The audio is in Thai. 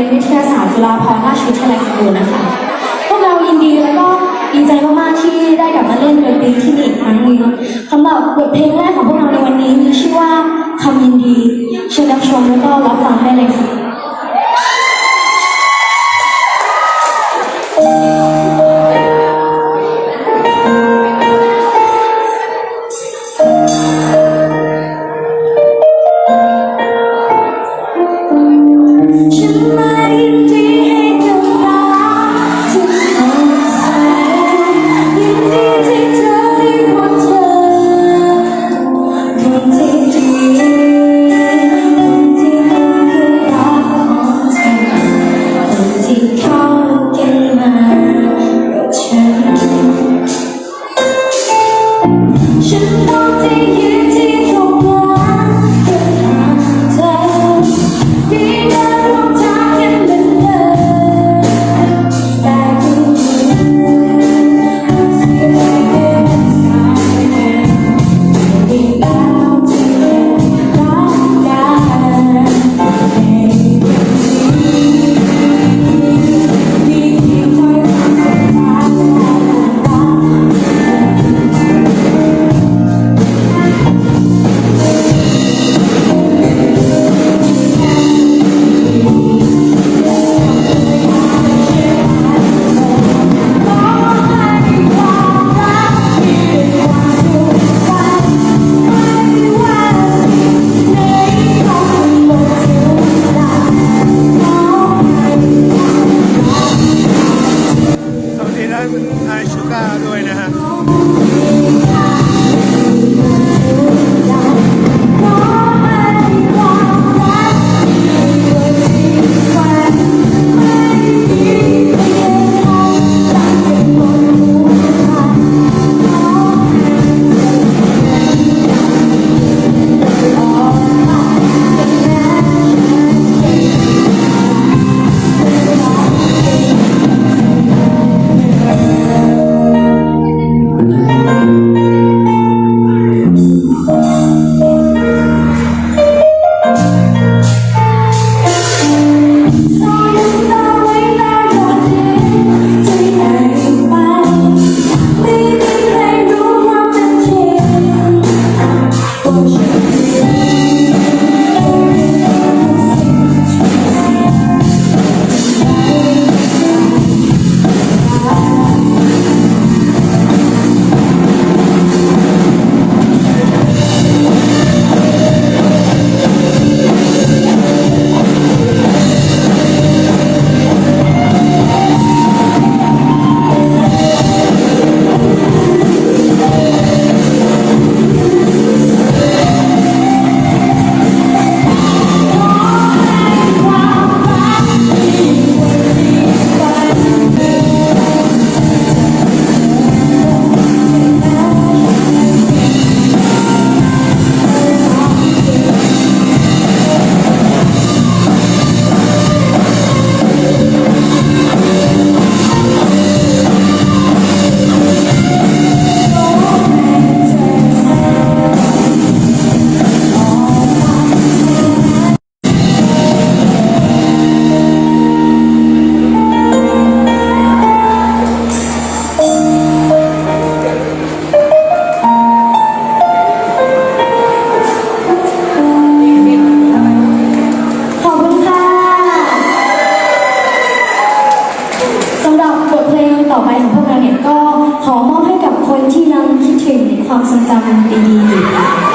ยนวิทยาศาสตร์จุฬาภรณราชวิทยาลัยสตูลนะคะ พวกเรายินดีแล้วก็ดีใจมากๆที่ได้กลับมาเล่นดนตรีที่นี่อีกครั้งหนึ่งสำหรับบทเพลงแรกของพวกเราในวันนี้มีชื่อว่าคำยินดีเชิญรับชมแล้วก็รับฟังได้เลยค่ะ ยังคิดถึงความทรงจำดีๆอยู่